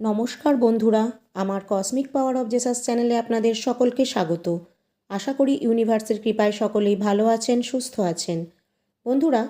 নমস্কার বন্ধুরা, আমার কসমিক পাওয়ার অব জেসাস চ্যানেলে আপনাদের সকলকে স্বাগত। আশা করি ইউনিভার্সের কৃপায় সকলেই ভালো আছেন, সুস্থ আছেন। বন্ধুরা,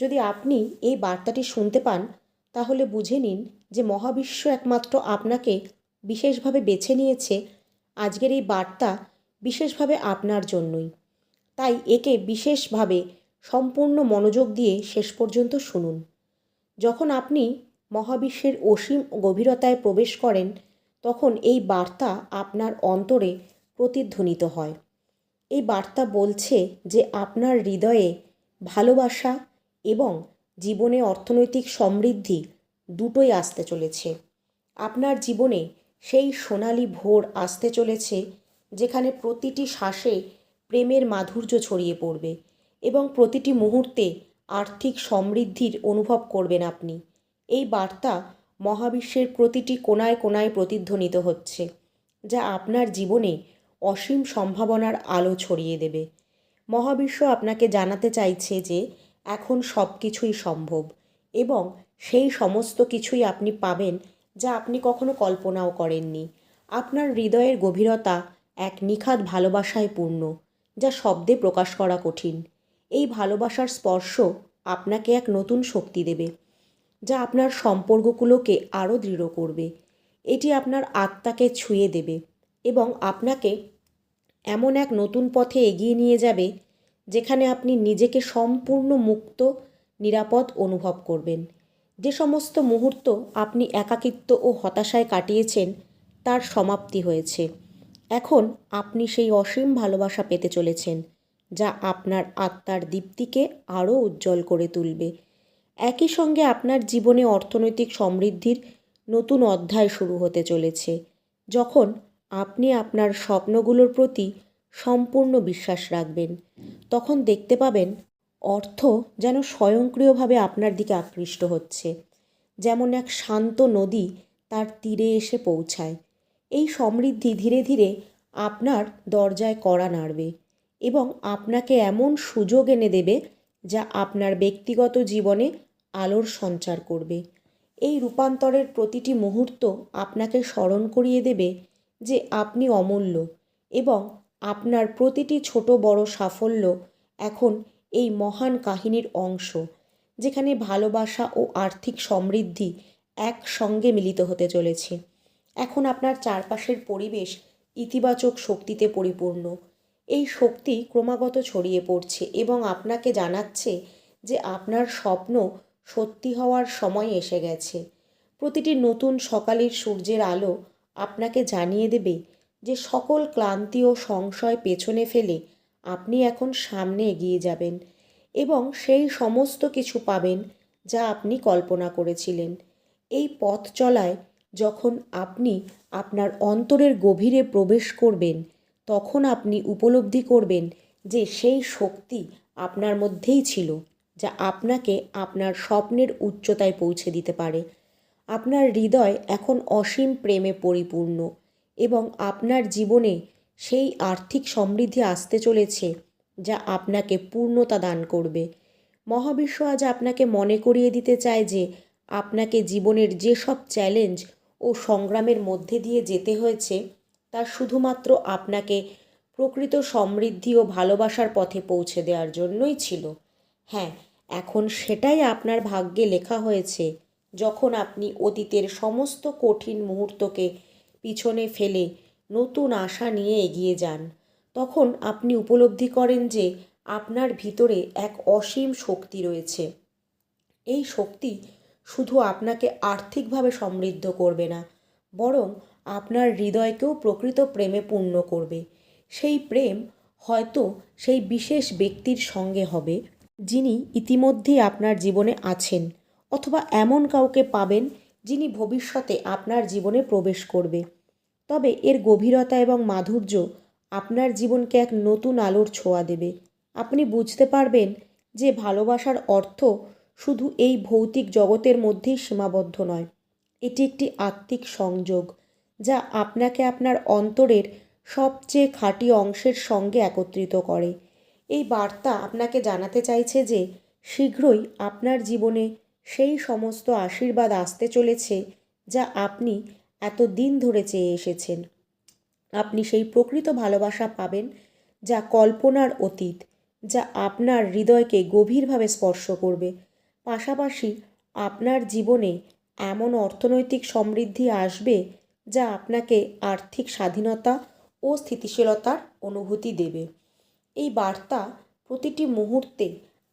যদি আপনি এই বার্তাটি শুনতে পান, তাহলে বুঝে নিন যে মহাবিশ্ব একমাত্র আপনাকে বিশেষভাবে বেছে নিয়েছে। আজকের এই বার্তা বিশেষভাবে আপনার জন্যই। তাই একে বিশেষভাবে সম্পূর্ণ মনোযোগ দিয়ে শেষ পর্যন্ত শুনুন। যখন আপনি মহাবিশ্বের অসীম গভীরতায় প্রবেশ করেন, তখন এই বার্তা আপনার অন্তরে প্রতিধ্বনিত হয়। এই বার্তা বলছে যে আপনার হৃদয়ে ভালোবাসা এবং জীবনে অর্থনৈতিক সমৃদ্ধি দুটোই আসতে চলেছে। আপনার জীবনে সেই সোনালি ভোর আসতে চলেছে, যেখানে প্রতিটি শ্বাসে প্রেমের মাধুর্য ছড়িয়ে পড়বে এবং প্রতিটি মুহূর্তে আর্থিক সমৃদ্ধির অনুভব করবেন আপনি। এই বার্তা মহাবিশ্বের প্রতিটি কোনায় কোনায় প্রতিধ্বনিত হচ্ছে, যা আপনার জীবনে অসীম সম্ভাবনার আলো ছড়িয়ে দেবে। মহাবিশ্ব আপনাকে জানাতে চাইছে যে এখন সব কিছুই সম্ভব এবং সেই সমস্ত কিছুই আপনি পাবেন যা আপনি কখনো কল্পনাও করেননি। আপনার হৃদয়ের গভীরতা এক নিখাত ভালোবাসায় পূর্ণ, যা শব্দে প্রকাশ করা কঠিন। এই ভালোবাসার স্পর্শ আপনাকে এক নতুন শক্তি দেবে। যা আপনার সম্পর্কগুলোকে আরও দৃঢ় করবে। এটি আপনার আত্মাকে ছুঁয়ে দেবে এবং আপনাকে এমন এক নতুন পথে এগিয়ে নিয়ে যাবে যেখানে আপনি নিজেকে সম্পূর্ণ মুক্ত, নিরাপদ অনুভব করবেন। যে সমস্ত মুহূর্ত আপনি একাকিত্ব ও হতাশায় কাটিয়েছেন, তার সমাপ্তি হয়েছে। এখন আপনি সেই অসীম ভালোবাসা পেতে চলেছেন, যা আপনার আত্মার দীপ্তিকে আরও উজ্জ্বল করে তুলবে। একই সঙ্গে আপনার জীবনে অর্থনৈতিক সমৃদ্ধির নতুন অধ্যায় শুরু হতে চলেছে, যখন আপনি আপনার স্বপ্নগুলোর প্রতি সম্পূর্ণ বিশ্বাস রাখবেন। তখন দেখতে পাবেন অর্থ যেন স্বয়ংক্রিয়ভাবে আপনার দিকে আকৃষ্ট হচ্ছে, যেমন এক শান্ত নদী তার তীরে এসে পৌঁছায়। এই সমৃদ্ধি ধীরে ধীরে আপনার দরজায় কড়া নাড়বে এবং আপনাকে এমন সুযোগ এনে দেবে যা আপনার ব্যক্তিগত জীবনে আলোর সঞ্চার করবে। এই রূপান্তরের প্রতিটি মুহূর্ত আপনাকে স্মরণ করিয়ে দেবে যে আপনি অমূল্য এবং আপনার প্রতিটি ছোট বড় সাফল্য এখন এই মহান কাহিনীর অংশ, যেখানে ভালোবাসা ও আর্থিক সমৃদ্ধি একসঙ্গে মিলিত হতে চলেছে। এখন আপনার চারপাশের পরিবেশ ইতিবাচক শক্তিতে পরিপূর্ণ। এই শক্তি ক্রমাগত ছড়িয়ে পড়ছে এবং আপনাকে জানাচ্ছে যে আপনার স্বপ্ন সত্যি হওয়ার সময় এসে গেছে। প্রতিটি নতুন সকালের সূর্যের আলো আপনাকে জানিয়ে দেবে যে সকল ক্লান্তি ও সংশয় পেছনে ফেলে আপনি এখন সামনে এগিয়ে যাবেন এবং সেই সমস্ত কিছু পাবেন যা আপনি কল্পনা করেছিলেন। এই পথ চলায় যখন আপনি আপনার অন্তরের গভীরে প্রবেশ করবেন, তখন আপনি উপলব্ধি করবেন যে সেই শক্তি আপনার মধ্যেই ছিল। যা আপনাকে আপনার স্বপ্নের উচ্চতায় পৌঁছে দিতে পারে। আপনার হৃদয় এখন অসীম প্রেমে পরিপূর্ণ এবং আপনার জীবনে সেই আর্থিক সমৃদ্ধি আসতে চলেছে যা আপনাকে পূর্ণতা দান করবে। মহাবিশ্ব আজ আপনাকে মনে করিয়ে দিতে চায় যে আপনাকে জীবনের যেসব চ্যালেঞ্জ ও সংগ্রামের মধ্যে দিয়ে যেতে হয়েছে, তা শুধুমাত্র আপনাকে প্রকৃত সমৃদ্ধি ও ভালোবাসার পথে পৌঁছে দেওয়ার জন্যই ছিল। হ্যাঁ এখন সেটাই আপনার ভাগ্যে লেখা হয়েছে। যখন আপনি অতীতের সমস্ত কঠিন মুহূর্তকে পিছনে ফেলে নতুন আশা নিয়ে এগিয়ে যান, তখন আপনি উপলব্ধি করেন যে আপনার ভিতরে এক অসীম শক্তি রয়েছে। এই শক্তি শুধু আপনাকে আর্থিকভাবে সমৃদ্ধ করবে না, বরং আপনার হৃদয়কেও প্রকৃত প্রেমে পূর্ণ করবে। সেই প্রেম হয়তো সেই বিশেষ ব্যক্তির সঙ্গে হবে যিনি ইতিমধ্যেই আপনার জীবনে আছেন, অথবা এমন কাউকে পাবেন যিনি ভবিষ্যতে আপনার জীবনে প্রবেশ করবে। তবে এর গভীরতা এবং মাধুর্য আপনার জীবনকে এক নতুন আলোর ছোঁয়া দেবে। আপনি বুঝতে পারবেন যে ভালোবাসার অর্থ শুধু এই ভৌতিক জগতের মধ্যেই সীমাবদ্ধ নয়, এটি একটি আত্মিক সংযোগ, যা আপনাকে আপনার অন্তরের সবচেয়ে খাঁটি অংশের সঙ্গে একত্রিত করে। এই বার্তা আপনাকে জানাতে চাইছে যে, শীঘ্রই আপনার জীবনে সেই সমস্ত আশীর্বাদ আসতে চলেছে যা আপনি এত দিন ধরে চেয়ে এসেছেন। আপনি সেই প্রকৃত ভালোবাসা পাবেন যা কল্পনার অতীত, যা আপনার হৃদয়কে গভীরভাবে স্পর্শ করবে। পাশাপাশি আপনার জীবনে এমন অর্থনৈতিক সমৃদ্ধি আসবে যা আপনাকে আর্থিক স্বাধীনতা ও স্থিতিশীলতার অনুভূতি দেবে। এই বার্তা প্রতিটি মুহূর্তে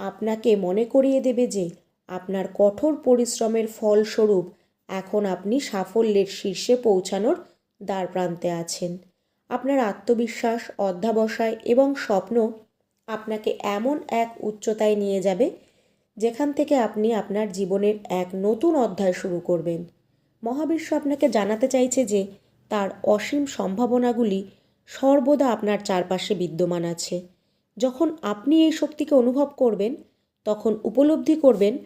আপনাকে মনে করিয়ে দেবে যে আপনার কঠোর পরিশ্রমের ফলস্বরূপ এখন আপনি সাফল্যের শীর্ষে পৌঁছানোর দ্বারপ্রান্তে আছেন। আপনার আত্মবিশ্বাস, অধ্যাবসায় এবং স্বপ্ন আপনাকে এমন এক উচ্চতায় নিয়ে যাবে যেখান থেকে আপনি আপনার জীবনের এক নতুন অধ্যায় শুরু করবেন। মহাবিশ্ব আপনাকে জানাতে চাইছে যে তার অসীম সম্ভাবনাগুলি সর্বদা আপনার চারপাশে বিদ্যমান আছে। যখন আপনি এই শক্তিকে অনুভব করবেন, তখন উপলব্ধি করবেন,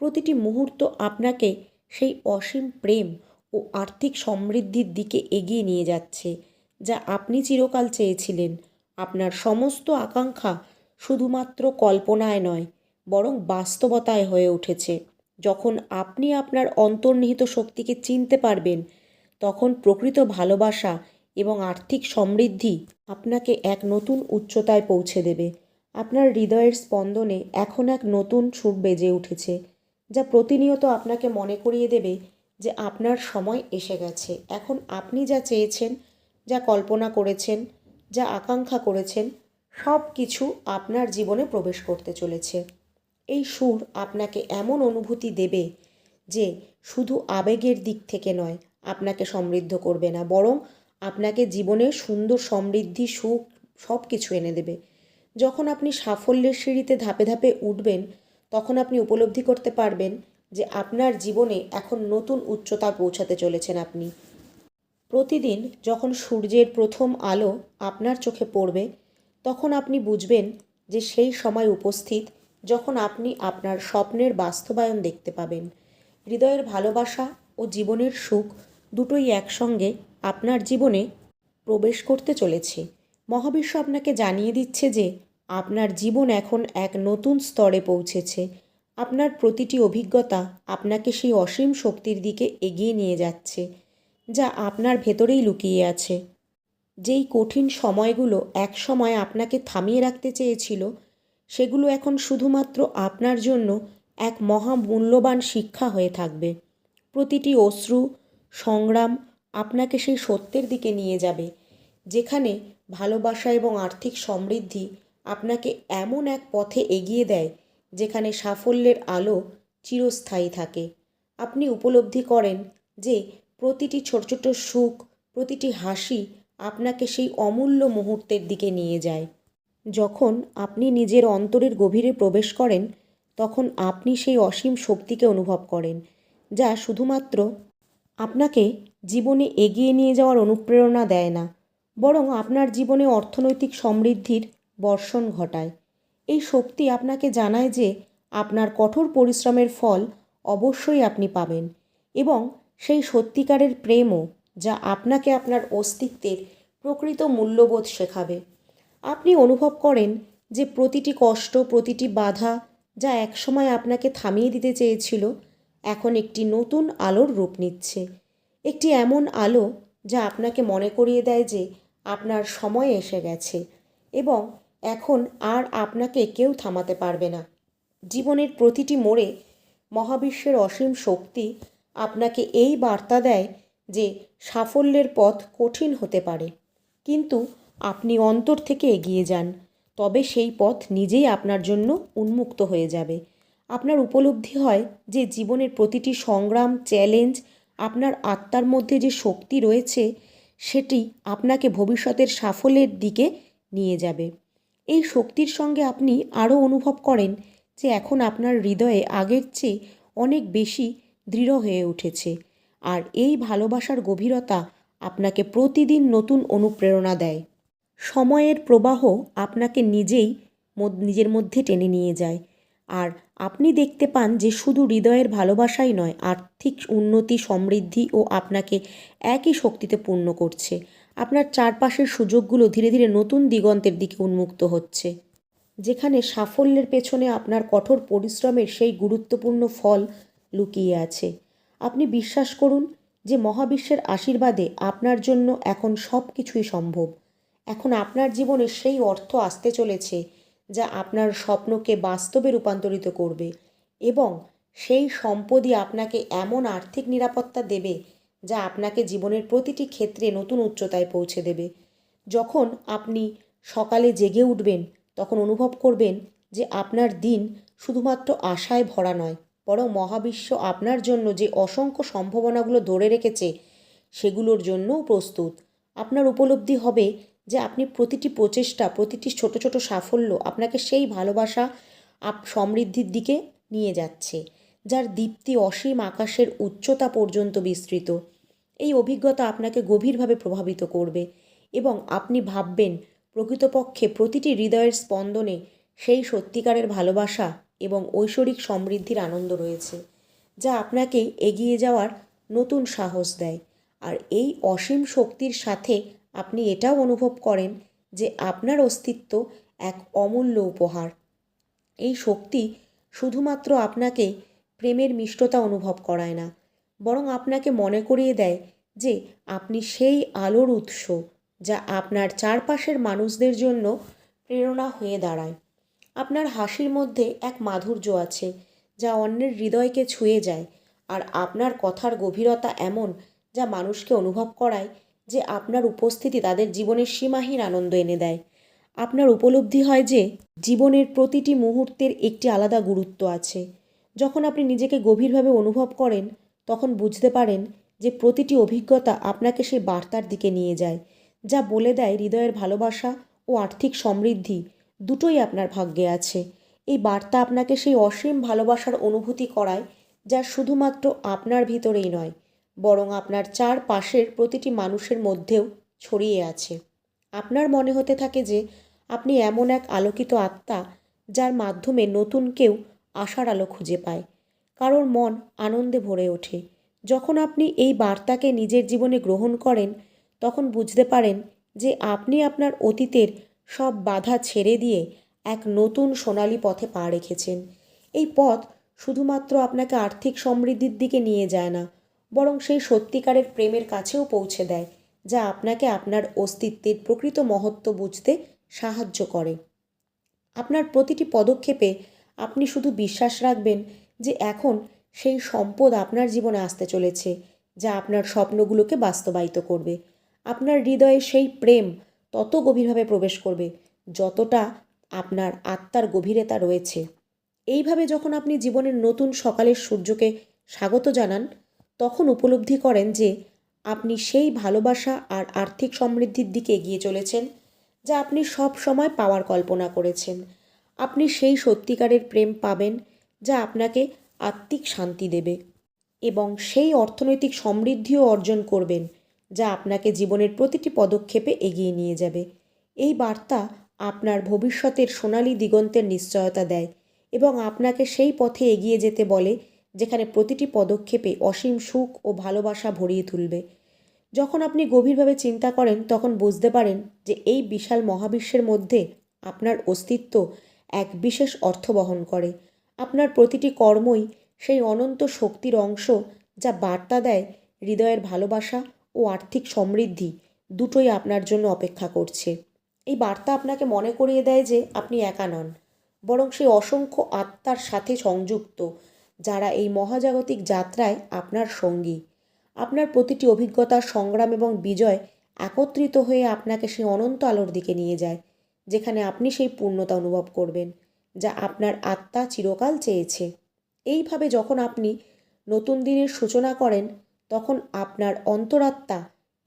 প্রতিটি মুহূর্ত আপনাকে সেই অসীম প্রেম ও আর্থিক সমৃদ্ধির দিকে এগিয়ে নিয়ে যাচ্ছে, যা আপনি চিরকাল চেয়েছিলেন। আপনার সমস্ত আকাঙ্ক্ষা শুধুমাত্র কল্পনায় নয়, বরং বাস্তবতায় হয়ে উঠেছে। যখন আপনি আপনার অন্তর্নিহিত শক্তিকে চিনতে পারবেন, তখন প্রকৃত ভালোবাসা এবং আর্থিক সমৃদ্ধি আপনাকে এক নতুন উচ্চতায় পৌঁছে দেবে। আপনার হৃদয়ের স্পন্দনে এখন এক নতুন সুর বেজে উঠেছে, যা প্রতিনিয়ত আপনাকে মনে করিয়ে দেবে যে আপনার সময় এসে গেছে। এখন আপনি যা চেয়েছেন, যা কল্পনা করেছেন, যা আকাঙ্ক্ষা করেছেন, সব কিছু আপনার জীবনে প্রবেশ করতে চলেছে। এই সুর আপনাকে এমন অনুভূতি দেবে যে শুধু আবেগের দিক থেকে নয়, আপনাকে সমৃদ্ধ করবে না, বরং আপনাকে জীবনে সুন্দর, সমৃদ্ধি, সুখ সব কিছু এনে দেবে। যখন আপনি সাফল্যের সিঁড়িতে ধাপে ধাপে উঠবেন, তখন আপনি উপলব্ধি করতে পারবেন যে আপনার জীবনে এখন নতুন উচ্চতা পৌঁছাতে চলেছেন আপনি। প্রতিদিন যখন সূর্যের প্রথম আলো আপনার চোখে পড়বে, তখন আপনি বুঝবেন যে সেই সময় উপস্থিত যখন আপনি আপনার স্বপ্নের বাস্তবায়ন দেখতে পাবেন। হৃদয়ের ভালোবাসা ও জীবনের সুখ দুটোই একসঙ্গে আপনার জীবনে প্রবেশ করতে চলেছে। মহাবিশ্ব আপনাকে জানিয়ে দিচ্ছে যে আপনার জীবন এখন এক নতুন স্তরে পৌঁছেছে। আপনার প্রতিটি অভিজ্ঞতা আপনাকে সেই অসীম শক্তির দিকে এগিয়ে নিয়ে যাচ্ছে, যা আপনার ভেতরেই লুকিয়ে আছে। যেই কঠিন সময়গুলো এক সময় আপনাকে থামিয়ে রাখতে চেয়েছিল, সেগুলো এখন শুধুমাত্র আপনার জন্য এক মহা মূল্যবান শিক্ষা হয়ে থাকবে। প্রতিটি অশ্রু, সংগ্রাম আপনাকে সেই সত্যের দিকে নিয়ে যাবে, যেখানে ভালোবাসা এবং আর্থিক সমৃদ্ধি আপনাকে এমন এক পথে এগিয়ে দেয়, যেখানে সাফল্যের আলো চিরস্থায়ী থাকে। আপনি উপলব্ধি করেন যে প্রতিটি ছোট ছোট সুখ, প্রতিটি হাসি আপনাকে সেই অমূল্য মুহূর্তের দিকে নিয়ে যায়। যখন আপনি নিজের অন্তরের গভীরে প্রবেশ করেন, তখন আপনি সেই অসীম শক্তিকে অনুভব করেন, যা শুধুমাত্র আপনাকে জীবনে এগিয়ে নিয়ে যাওয়ার অনুপ্রেরণা দেয় না, বরং আপনার জীবনে অর্থনৈতিক সমৃদ্ধির বর্ষণ ঘটায়। এই শক্তি আপনাকে জানায় যে আপনার কঠোর পরিশ্রমের ফল অবশ্যই আপনি পাবেন এবং সেই সত্যিকারের প্রেমও যা আপনাকে আপনার অস্তিত্বের প্রকৃত মূল্যবোধ শেখাবে। আপনি অনুভব করেন যে প্রতিটি কষ্ট, প্রতিটি বাধা যা একসময় আপনাকে থামিয়ে দিতে চেয়েছিল এখন একটি নতুন আলোর রূপ নিচ্ছে। একটি এমন আলো যা আপনাকে মনে করিয়ে দেয় যে আপনার সময় এসে গেছে এবং এখন আর আপনাকে কেউ থামাতে পারবে না। জীবনের প্রতিটি মোড়ে মহাবিশ্বের অসীম শক্তি আপনাকে এই বার্তা দেয় যে সাফল্যের পথ কঠিন হতে পারে। কিন্তু আপনি অন্তর থেকে এগিয়ে যান, তবে সেই পথ নিজেই আপনার জন্য উন্মুক্ত হয়ে যাবে। আপনার উপলব্ধি হয় যে জীবনের প্রতিটি সংগ্রাম, চ্যালেঞ্জ, আপনার আত্মার মধ্যে যে শক্তি রয়েছে, সেটি আপনাকে ভবিষ্যতের সাফল্যের দিকে নিয়ে যাবে। এই শক্তির সঙ্গে আপনি আরও অনুভব করেন যে এখন আপনার হৃদয়ে আগের চেয়ে অনেক বেশি দৃঢ় হয়ে উঠেছে আর এই ভালোবাসার গভীরতা আপনাকে প্রতিদিন নতুন অনুপ্রেরণা দেয়। সময়ের প্রবাহ আপনাকে নিজেই নিজের মধ্যে টেনে নিয়ে যায়। আর আপনি দেখতে পান যে শুধু হৃদয়ের ভালোবাসাই নয়, আর্থিক উন্নতি, সমৃদ্ধি ও আপনাকে একই শক্তিতে পূর্ণ করছে। আপনার চারপাশের সুযোগগুলো ধীরে ধীরে নতুন দিগন্তের দিকে উন্মুক্ত হচ্ছে, যেখানে সাফল্যের পেছনে আপনার কঠোর পরিশ্রমের সেই গুরুত্বপূর্ণ ফল লুকিয়ে আছে। আপনি বিশ্বাস করুন যে মহাবিশ্বের আশীর্বাদে আপনার জন্য এখন সব কিছুই সম্ভব। এখন আপনার জীবনে সেই অর্থ আসতে চলেছে যা আপনার স্বপ্নকে বাস্তবে রূপান্তরিত করবে এবং সেই সম্পদই আপনাকে এমন আর্থিক নিরাপত্তা দেবে যা আপনাকে জীবনের প্রতিটি ক্ষেত্রে নতুন উচ্চতায় পৌঁছে দেবে। যখন আপনি সকালে জেগে উঠবেন, তখন অনুভব করবেন যে আপনার দিন শুধুমাত্র আশায় ভরা নয়, বরং মহাবিশ্ব আপনার জন্য যে অসংখ্য সম্ভাবনাগুলো ধরে রেখেছে, সেগুলোর জন্যও প্রস্তুত। আপনার উপলব্ধি হবে যে আপনি প্রতিটি প্রচেষ্টা, প্রতিটি ছোট ছোট সাফল্য আপনাকে সেই ভালোবাসা আপ, সমৃদ্ধির দিকে নিয়ে যাচ্ছে, যার দীপ্তি অসীম আকাশের উচ্চতা পর্যন্ত বিস্তৃত। এই অভিজ্ঞতা আপনাকে গভীরভাবে প্রভাবিত করবে এবং আপনি ভাববেন, প্রকৃতপক্ষে প্রতিটি হৃদয়ের স্পন্দনে সেই সত্যিকারের ভালোবাসা এবং ঐশ্বরিক সমৃদ্ধির আনন্দ রয়েছে, যা আপনাকে এগিয়ে যাওয়ার নতুন সাহস দেয়। আর এই অসীম শক্তির সাথে আপনি এটাও অনুভব করেন যে আপনার অস্তিত্ব এক অমূল্য উপহার। এই শক্তি শুধুমাত্র আপনাকে প্রেমের মিষ্টতা অনুভব করায় না, বরং আপনাকে মনে করিয়ে দেয় যে আপনি সেই আলোর উৎস যা আপনার চারপাশের মানুষদের জন্য প্রেরণা হয়ে দাঁড়ায়। আপনার হাসির মধ্যে এক মাধুর্য আছে যা অন্যের হৃদয়কে ছুঁয়ে যায়, আর আপনার কথার গভীরতা এমন যা মানুষকে অনুভব করায় যে আপনার উপস্থিতি তাদের জীবনের সীমাহীন আনন্দ এনে দেয়। আপনার উপলব্ধি হয় যে জীবনের প্রতিটি মুহূর্তের একটি আলাদা গুরুত্ব আছে। যখন আপনি নিজেকে গভীরভাবে অনুভব করেন, তখন বুঝতে পারেন যে প্রতিটি অভিজ্ঞতা আপনাকে সেই বার্তার দিকে নিয়ে যায়, যা বলে দেয় হৃদয়ের ভালোবাসা ও আর্থিক সমৃদ্ধি দুটোই আপনার ভাগ্যে আছে। এই বার্তা আপনাকে সেই অসীম ভালোবাসার অনুভূতি করায়, যা শুধুমাত্র আপনার ভিতরেই নয় বরং আপনার চারপাশের প্রতিটি মানুষের মধ্যেও ছড়িয়ে আছে। আপনার মনে হতে থাকে যে আপনি এমন এক আলোকিত আত্মা যার মাধ্যমে নতুন কেউ আশার আলো খুঁজে পায়। কারোর মন আনন্দে ভরে ওঠে। যখন আপনি এই বার্তাকে নিজের জীবনে গ্রহণ করেন, তখন বুঝতে পারেন যে আপনি আপনার অতীতের সব বাধা ছেড়ে দিয়ে এক নতুন সোনালি পথে পা রেখেছেন। এই পথ শুধুমাত্র আপনাকে আর্থিক সমৃদ্ধির দিকে নিয়ে যায় না বরং সেই সত্যিকারের প্রেমের কাছেও পৌঁছে দেয়, যা আপনাকে আপনার অস্তিত্বের প্রকৃত মহত্ব বুঝতে সাহায্য করে। আপনার প্রতিটি পদক্ষেপে আপনি শুধু বিশ্বাস রাখবেন যে এখন সেই সম্পদ আপনার জীবনে আসতে চলেছে, যা আপনার স্বপ্নগুলোকে বাস্তবায়িত করবে। আপনার হৃদয়ে সেই প্রেম তত গভীরভাবে প্রবেশ করবে, যতটা আপনার আত্মার গভীরতা রয়েছে। এইভাবে যখন আপনি জীবনের নতুন সকালের সূর্যকে স্বাগত জানান তখন উপলব্ধি করেন যে, আপনি সেই ভালোবাসা আর আর্থিক সমৃদ্ধির দিকে এগিয়ে চলেছেন, যা আপনি সব সময় পাওয়ার কল্পনা করেছেন। আপনি সেই সত্যিকারের প্রেম পাবেন, যা আপনাকে আত্মিক শান্তি দেবে এবং সেই অর্থনৈতিক সমৃদ্ধিও অর্জন করবেন, যা আপনাকে জীবনের প্রতিটি পদক্ষেপে এগিয়ে নিয়ে যাবে। এই বার্তা আপনার ভবিষ্যতের সোনালী দিগন্তের নিশ্চয়তা দেয় এবং আপনাকে সেই পথে এগিয়ে যেতে বলে যেখানে প্রতিটি পদক্ষেপে অসীম সুখ ও ভালোবাসা ভরিয়ে তুলবে। যখন আপনি গভীরভাবে চিন্তা করেন, তখন বুঝতে পারেন যে এই বিশাল মহাবিশ্বের মধ্যে আপনার অস্তিত্ব এক বিশেষ অর্থ বহন করে। আপনার প্রতিটি কর্মই সেই অনন্ত শক্তির অংশ যা বার্তা দেয় হৃদয়ের ভালোবাসা ও আর্থিক সমৃদ্ধি দুটোই আপনার জন্য অপেক্ষা করছে। এই বার্তা আপনাকে মনে করিয়ে দেয় যে আপনি একা নন, বরং সেই অসংখ্য আত্মার সাথে সংযুক্ত যারা এই মহাজাগতিক যাত্রায় আপনার সঙ্গী। আপনার প্রতিটি অভিজ্ঞতা, সংগ্রাম এবং বিজয় একত্রিত হয়ে আপনাকে সেই অনন্ত আলোর দিকে নিয়ে যায়, যেখানে আপনি সেই পূর্ণতা অনুভব করবেন, যা আপনার আত্মা চিরকাল চেয়েছে। এইভাবে যখন আপনি নতুন দিনের সূচনা করেন, তখন আপনার অন্তরাত্মা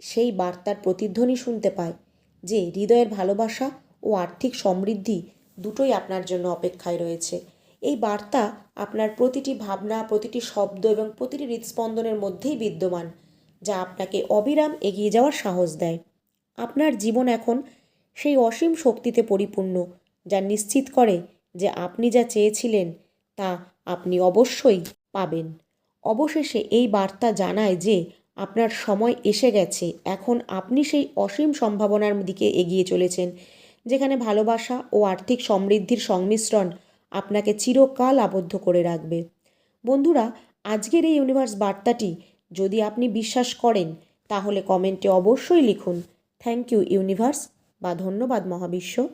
সেই বার্তার প্রতিধ্বনি শুনতে পায়, যে হৃদয়ের ভালোবাসা ও আর্থিক সমৃদ্ধি দুটোই আপনার জন্য অপেক্ষায় রয়েছে। এই বার্তা আপনার প্রতিটি ভাবনা, প্রতিটি শব্দ এবং প্রতিটি হৃদস্পন্দনের মধ্যেই বিদ্যমান, যা আপনাকে অবিরাম এগিয়ে যাওয়ার সাহস দেয়। আপনার জীবন এখন সেই অসীম শক্তিতে পরিপূর্ণ, যা নিশ্চিত করে যে আপনি যা চেয়েছিলেন, তা আপনি অবশ্যই পাবেন। অবশেষে এই বার্তা জানায় যে আপনার সময় এসে গেছে, এখন আপনি সেই অসীম সম্ভাবনার দিকে এগিয়ে চলেছেন, যেখানে ভালোবাসা ও আর্থিক সমৃদ্ধির সংমিশ্রণ আপনাকে চিরকাল আবদ্ধ করে রাখবে। বন্ধুরা, আজকের এই ইউনিভার্স বার্তাটি যদি আপনি বিশ্বাস করেন, তাহলে কমেন্টে অবশ্যই লিখুন। থ্যাংক ইউ ইউনিভার্স বা ধন্যবাদ মহাবিশ্ব।